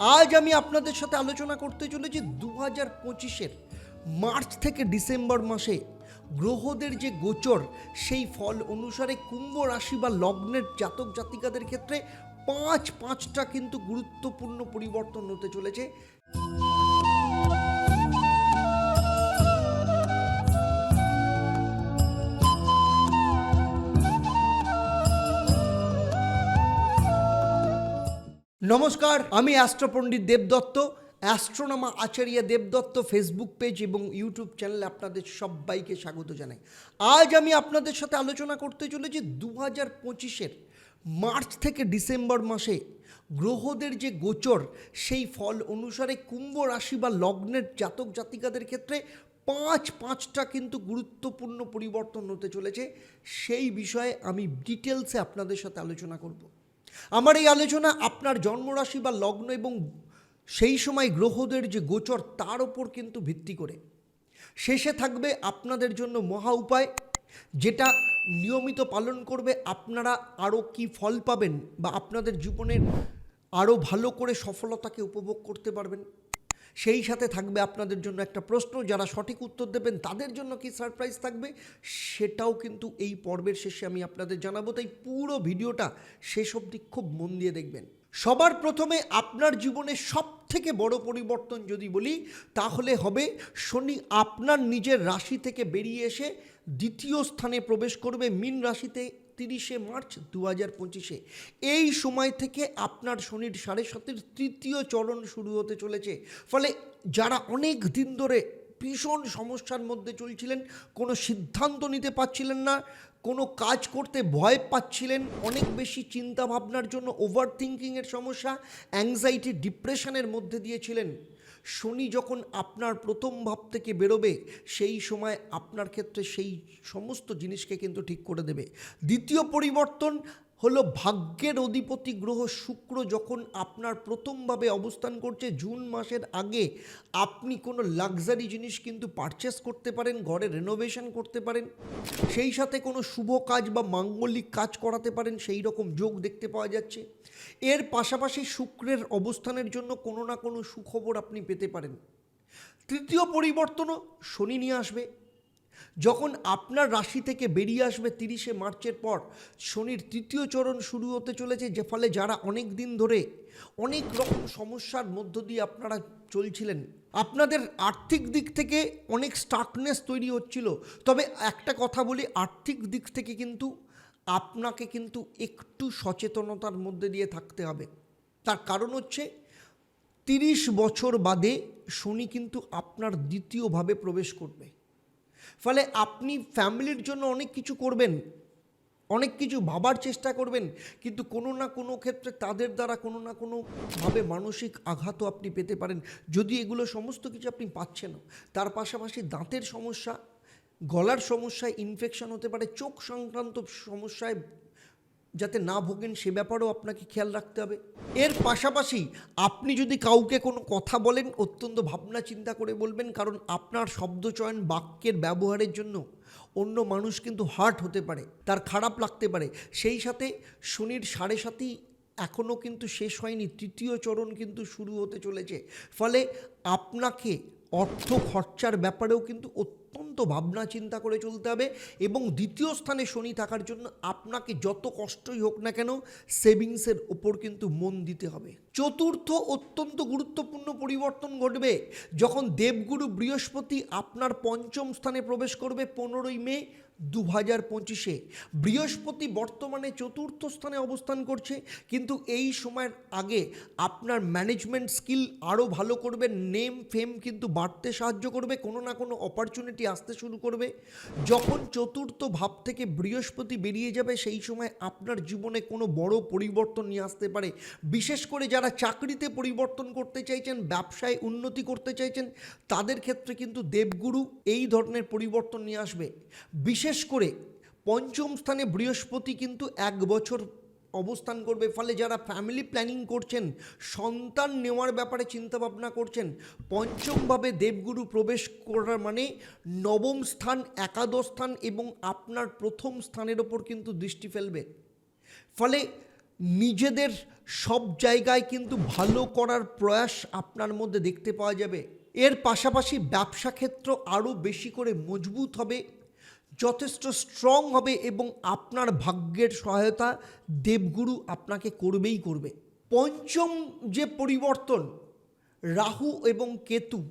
আজ আমি আপনাদের সাথে আলোচনা করতে চলেছি দু হাজার পঁচিশের মার্চ থেকে ডিসেম্বর মাসে গ্রহদের যে গোচর, সেই ফল অনুসারে কুম্ভ রাশি বা লগ্নের জাতক জাতিকাদের ক্ষেত্রে পাঁচ পাঁচটা কিন্তু গুরুত্বপূর্ণ পরিবর্তন হতে চলেছে। নমস্কার, আমি অ্যাস্ট্রোপণ্ডিত দেবদত্ত অ্যাস্ট্রোনামা আচার্য দেবদত্ত ফেসবুক পেজ এবং ইউটিউব চ্যানেলে আপনাদের সবাইকে স্বাগত জানাই। আজ আমি আপনাদের সাথে আলোচনা করতে চলেছি দু হাজার পঁচিশের মার্চ থেকে ডিসেম্বর মাসে গ্রহদের যে গোচর, সেই ফল অনুসারে কুম্ভ রাশি বা লগ্নের জাতক জাতিকাদের ক্ষেত্রে পাঁচ পাঁচটা কিন্তু গুরুত্বপূর্ণ পরিবর্তন হতে চলেছে। সেই বিষয়ে আমি ডিটেলসে আপনাদের সাথে আলোচনা করব। আমার এই আলোচনা আপনার জন্মরাশি বা লগ্ন এবং সেই সময় গ্রহদের যে গোচর, তার ওপর কিন্তু ভিত্তি করে। শেষে থাকবে আপনাদের জন্য মহা উপায়, যেটা নিয়মিত পালন করবে আপনারা আরও কি ফল পাবেন বা আপনাদের জীবনের আরও ভালো করে সফলতাকে উপভোগ করতে পারবেন। সেই সাথে থাকবে আপনাদের জন্য একটা প্রশ্ন, যারা সঠিক উত্তর দেবেন তাদের জন্য কি সারপ্রাইজ থাকবে? সেটাও কিন্তু এই পর্বের শেষে আমি আপনাদের জানাব, তাই পুরো ভিডিওটা শেষ অবধি খুব মন দিয়ে দেখবেন। সবার প্রথমে আপনার জীবনে সব থেকে বড় পরিবর্তন যদি বলি, তাহলে হবে শনি আপনার নিজের রাশি থেকে বেরিয়ে এসে দ্বিতীয় স্থানে প্রবেশ করবে, মিন রাশিতে তিরিশে মার্চ দু হাজার পঁচিশে। এই সময় থেকে আপনার শনির সাড়ে সাতের তৃতীয় চরণ শুরু হতে চলেছে। ফলে যারা অনেক দিন ধরে ভীষণ সমস্যার মধ্যে চলছিলেন, কোনো সিদ্ধান্ত নিতে পারছিলেন না, কোনো কাজ করতে ভয় পাচ্ছিলেন, অনেক বেশি চিন্তা ভাবনার জন্য ওভার থিঙ্কিংয়ের সমস্যা অ্যাংজাইটি ডিপ্রেশনের মধ্যে দিয়েছিলেন শনি যখন আপনার প্রথম ভাব থেকে বেরোবে, সেই সময় আপনার ক্ষেত্রে সেই সমস্ত জিনিসকে কিন্তু ঠিক করে দেবে। দ্বিতীয় পরিবর্তন হলো ভাগ্যের অধিপতি গ্রহ শুক্র যখন আপনার প্রথমভাবে অবস্থান করছে জুন মাসের আগে, আপনি কোনো লাক্সারি জিনিস কিন্তু পারচেস করতে পারেন, ঘরে রেনোভেশন করতে পারেন, সেই সাথে কোনো শুভ কাজ বা মাঙ্গলিক কাজ করাতে পারেন, সেই রকম যোগ দেখতে পাওয়া যাচ্ছে। এর পাশাপাশি শুক্রের অবস্থানের জন্য কোনো না কোনো সুখবর আপনি পেতে পারেন। তৃতীয় পরিবর্তনও শনি নিয়ে আসবে। যখন আপনার রাশি থেকে বেরিয়ে আসবে তিরিশে মার্চের পর, শনির তৃতীয় চরণ শুরু হতে চলেছে, যে ফলে যারা অনেক দিন ধরে অনেক রকম সমস্যার মধ্য দিয়ে আপনারা চলছিলেন, আপনাদের আর্থিক দিক থেকে অনেক স্টার্কনেস তৈরি হচ্ছিল। তবে একটা কথা বলি, আর্থিক দিক থেকে কিন্তু আপনাকে কিন্তু একটু সচেতনতার মধ্যে দিয়ে থাকতে হবে। তার কারণ হচ্ছে, তিরিশ বছর বাদে শনি কিন্তু আপনার দ্বিতীয়ভাবে প্রবেশ করবে। ফলে আপনি ফ্যামিলির জন্য অনেক কিছু করবেন, অনেক কিছু ভাবার চেষ্টা করবেন, কিন্তু কোনো না কোনো ক্ষেত্রে তাদের দ্বারা কোনো না কোনোভাবে মানসিক আঘাতও আপনি পেতে পারেন। যদি এগুলো সমস্ত কিছু আপনি পাচ্ছেন, তার পাশাপাশি দাঁতের সমস্যা, গলার সমস্যায় ইনফেকশন হতে পারে, চোখ সংক্রান্ত সমস্যায় যাতে না ভোগেন, সে ব্যাপারেও আপনাকে খেয়াল রাখতে হবে। এর পাশাপাশি আপনি যদি কাউকে কোনো কথা বলেন, অত্যন্ত ভাবনা চিন্তা করে বলবেন, কারণ আপনার শব্দচয়ন বাক্যের ব্যবহারের জন্য অন্য মানুষ কিন্তু হার্ট হতে পারে, তার খারাপ লাগতে পারে। সেই সাথে শনির সাড়ে সাতই এখনও কিন্তু শেষ হয়নি, তৃতীয় চরণ কিন্তু শুরু হতে চলেছে। ফলে আপনাকে অর্থ খরচার ব্যাপারেও কিন্তু অত্যন্ত ভাবনা চিন্তা করে চলতে হবে এবং দ্বিতীয় স্থানে শনি থাকার জন্য আপনাকে যত কষ্টই হোক না কেন সেভিংসের ওপর কিন্তু মন দিতে হবে। চতুর্থ অত্যন্ত গুরুত্বপূর্ণ পরিবর্তন ঘটবে যখন দেবগুরু বৃহস্পতি আপনার পঞ্চম স্থানে প্রবেশ করবে পনেরোই মে দু হাজার পঁচিশে বৃহস্পতি বর্তমানে চতুর্থ স্থানে অবস্থান করছে, কিন্তু এই সময়ের আগে আপনার ম্যানেজমেন্ট স্কিল আরও ভালো করবে নেম ফেম কিন্তু বাড়তে সাহায্য করবে, কোনো না কোনো অপরচুনিটি আসতে শুরু করবে। যখন চতুর্থ ভাব থেকে বৃহস্পতি বেরিয়ে যাবে, সেই সময় আপনার জীবনে কোনো বড় পরিবর্তন নিয়ে আসতে পারে। বিশেষ করে যারা চাকরিতে পরিবর্তন করতে চাইছেন, ব্যবসায় উন্নতি করতে চাইছেন, তাদের ক্ষেত্রে কিন্তু দেবগুরু এই ধরনের পরিবর্তন নিয়ে আসবে। বিশেষ করে পঞ্চম স্থানে বৃহস্পতি কিন্তু এক বছর অবস্থান করবে, ফলে যারা ফ্যামিলি প্ল্যানিং করছেন, সন্তান নেওয়ার ব্যাপারে চিন্তাভাবনা করছেন, পঞ্চমভাবে দেবগুরু প্রবেশ করার মানে নবম স্থান, একাদশ স্থান এবং আপনার প্রথম স্থানের ওপর কিন্তু দৃষ্টি ফেলবে। ফলে নিজেদের সব জায়গায় কিন্তু ভালো করার প্রয়াস আপনার মধ্যে দেখতে পাওয়া যাবে। এর পাশাপাশি ব্যবসা ক্ষেত্র আরও বেশি করে মজবুত হবে। যথেষ্ট স্ট্রং হবে এবং আপনার ভাগ্যের সহায়তা দেবগুরু আপনাকে করবেই করবে। পঞ্চম যে পরিবর্তন, রাহু এবং কেতু,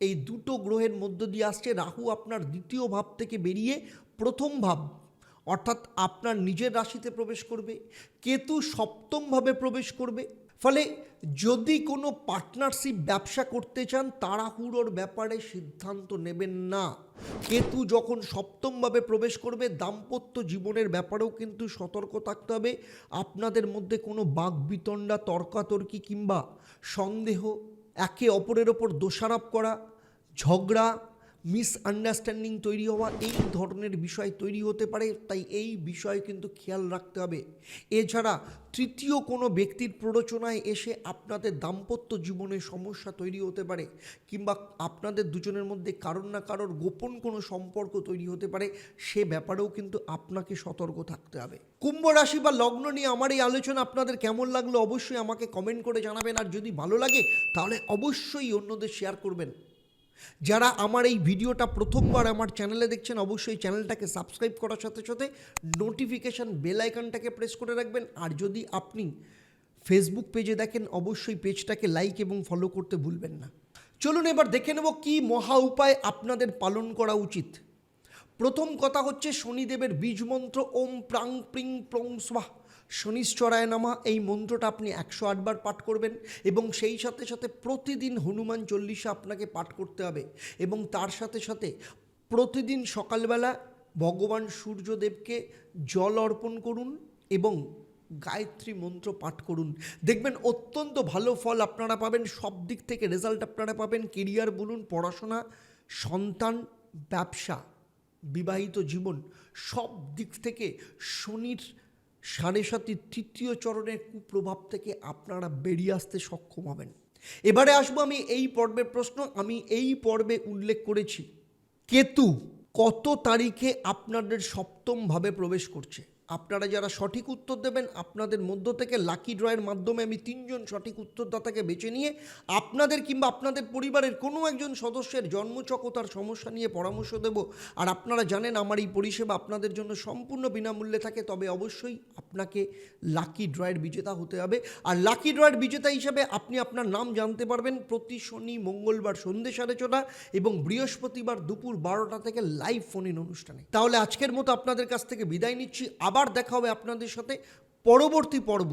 এই দুটো গ্রহের মধ্য দিয়ে আসছে। রাহু আপনার দ্বিতীয় ভাব থেকে বেরিয়ে প্রথম ভাব, অর্থাৎ আপনার নিজের রাশিতে প্রবেশ করবে। কেতু সপ্তমভাবে প্রবেশ করবে। ফলে যদি কোনো পার্টনারশিপ ব্যবসা করতে চান, তাড়াহুড়োর ব্যাপারে সিদ্ধান্ত নেবেন না। কেতু যখন সপ্তমভাবে প্রবেশ করবে, দাম্পত্য জীবনের ব্যাপারেও কিন্তু সতর্ক থাকতে হবে। আপনাদের মধ্যে কোনো বাঘ বিতণ্ডা তর্কাতর্কি কিংবা সন্দেহ, একে অপরের ওপর দোষারোপ করা, ঝগড়া মিসআন্ডারস্ট্যান্ডিং তৈরি হওয়া এই ধরনের বিষয় তৈরি হতে পারে, তাই এই বিষয়ে কিন্তু খেয়াল রাখতে হবে। এছাড়া তৃতীয় কোনো ব্যক্তির প্ররোচনায় এসে আপনাদের দাম্পত্য জীবনে সমস্যা তৈরি হতে পারে, কিংবা আপনাদের দুজনের মধ্যে কারোর না কারোর গোপন কোনো সম্পর্ক তৈরি হতে পারে, সে ব্যাপারেও কিন্তু আপনাকে সতর্ক থাকতে হবে। কুম্ভ রাশি বা লগ্ন নিয়ে আমার এই আলোচনা আপনাদের কেমন লাগল অবশ্যই আমাকে কমেন্ট করে জানাবেন, আর যদি ভালো লাগে তাহলে অবশ্যই অন্যদের শেয়ার করবেন। যারা আমার এই ভিডিওটা প্রথমবার আমার চ্যানেলে দেখছেন, অবশ্যই চ্যানেলটাকে সাবস্ক্রাইব করার সাথে সাথে নোটিফিকেশান বেল আইকনটাকে প্রেস করে রাখবেন। আর যদি আপনি ফেসবুক পেজে দেখেন, অবশ্যই পেজটাকে লাইক এবং ফলো করতে ভুলবেন না। চলুন এবার দেখে নেব কি মহা উপায় আপনাদের পালন করা উচিত। প্রথম কথা হচ্ছে শনিদেবের বীজ মন্ত্র ওম প্রাং প্রিং প্রং স্বাহ। শনিশ্চরায় নামা এই মন্ত্রটা আপনি একশো আটবার পাঠ করবেন এবং সেই সাথে সাথে প্রতিদিন হনুমান চল্লিশা আপনাকে পাঠ করতে হবে এবং তার সাথে সাথে প্রতিদিন সকালবেলা ভগবান সূর্যদেবকে জল অর্পণ করুন এবং গায়ত্রী মন্ত্র পাঠ করুন। দেখবেন অত্যন্ত ভালো ফল আপনারা পাবেন সব দিক থেকে রেজাল্ট আপনারা পাবেন। কেরিয়ার বলুন, পড়াশোনা, সন্তান, ব্যবসা, বিবাহিত জীবন সব দিক থেকে শনির সাড়ে সাতির তৃতীয় চরণের কুপ্রভাব থেকে আপনারা বেরিয়ে আসতে সক্ষম হবেন। এবারে আসব আমি এই পর্বের প্রশ্ন। আমি এই পর্বে উল্লেখ করেছি, কেতু কত তারিখে আপনাদের সপ্তমভাবে প্রবেশ করছে? আপনারা যারা সঠিক উত্তর দেবেন, আপনাদের মধ্য থেকে লাকি ড্রয়ের মাধ্যমে আমি তিনজন সঠিক উত্তরদাতাকে বেছে নিয়ে আপনাদের কিংবা আপনাদের পরিবারের কোনো একজন সদস্যের জন্মচকতার সমস্যা নিয়ে পরামর্শ দেব। আর আপনারা জানেন আমার এই পরিষেবা আপনাদের জন্য সম্পূর্ণ বিনামূল্যে থাকে, তবে অবশ্যই আপনাকে লাকি ড্রয়ের বিজেতা হতে হবে। আর লাকি ড্রয়ের বিজেতা হিসাবে আপনি আপনার নাম জানতে পারবেন প্রতি শনি, মঙ্গলবার সন্ধ্যে সাড়ে ছটা এবং বৃহস্পতিবার দুপুর বারোটা থেকে লাইভ ফোন ইন অনুষ্ঠানে। তাহলে আজকের মতো আপনাদের কাছ থেকে বিদায় নিচ্ছি। আবার দেখা হবে আপনাদের সাথে পরবর্তী পর্ব,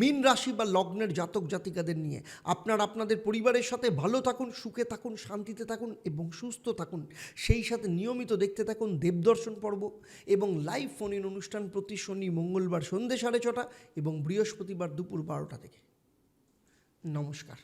মীন রাশি বা লগ্নের জাতক জাতিকাদের নিয়ে। আপনার আপনাদের পরিবারের সাথে ভালো থাকুন, সুখে থাকুন, শান্তিতে থাকুন এবং সুস্থ থাকুন। সেই সাথে নিয়মিত দেখতে থাকুন দেবদর্শন পর্ব এবং লাইভ ফোন ইন অনুষ্ঠান প্রতি শনি, মঙ্গলবার সন্ধ্যে সাড়ে ছটা এবং বৃহস্পতিবার দুপুর বারোটা থেকে। নমস্কার।